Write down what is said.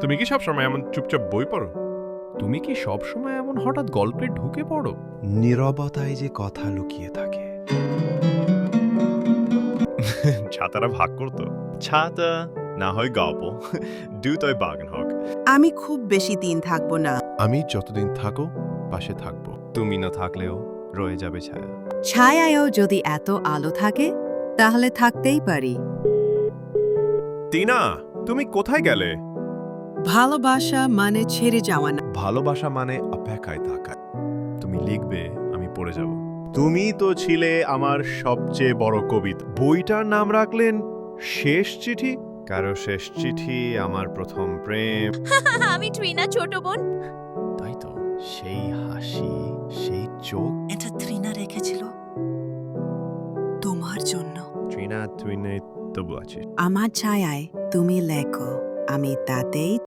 তুমি কি সবসময় এমন চুপচাপ বই পড়ো? তুমি কি সবসময় এমন হঠাৎ গল্পে ঢুকে পড়ো? নীরবতায় যে কথা লুকিয়ে থাকে। ছাতারা ভাগ করতো। ছাতা না হয় গাব গল্প দুটোই বাগান হোক আমি খুব বেশি দিন থাকব না। আমি যতদিন থাকো পাশে থাকব। তুমি না থাকলেও রয়ে যাবে ছায়া। ছায়ায়ও যদি এত আলো থাকে তাহলে থাকতেই পারি। টিনা তুমি কোথায় গেলে? ভালোবাসা মানে ছেড়ে যাওয়া না। ভালোবাসা মানে অপেক্ষায় থাকা। তুমি লিখবে আমি পড়ে যাব। তুমি তো ছিলে আমার সবচেয়ে বড় কবিতা। বইটার নাম রাখলেন শেষ চিঠি? কারও শেষ চিঠি আমার প্রথম প্রেম। আমি ট্রিনা ছোট বোন। তাই তো সেই হাসি সেই চোখ। এটা ত্রিনা রেখেছিল তোমার জন্য। ট্রিনা তুই নেই তবু আছে আমার ছায়ায় তুমি লেখো আমি তাতেই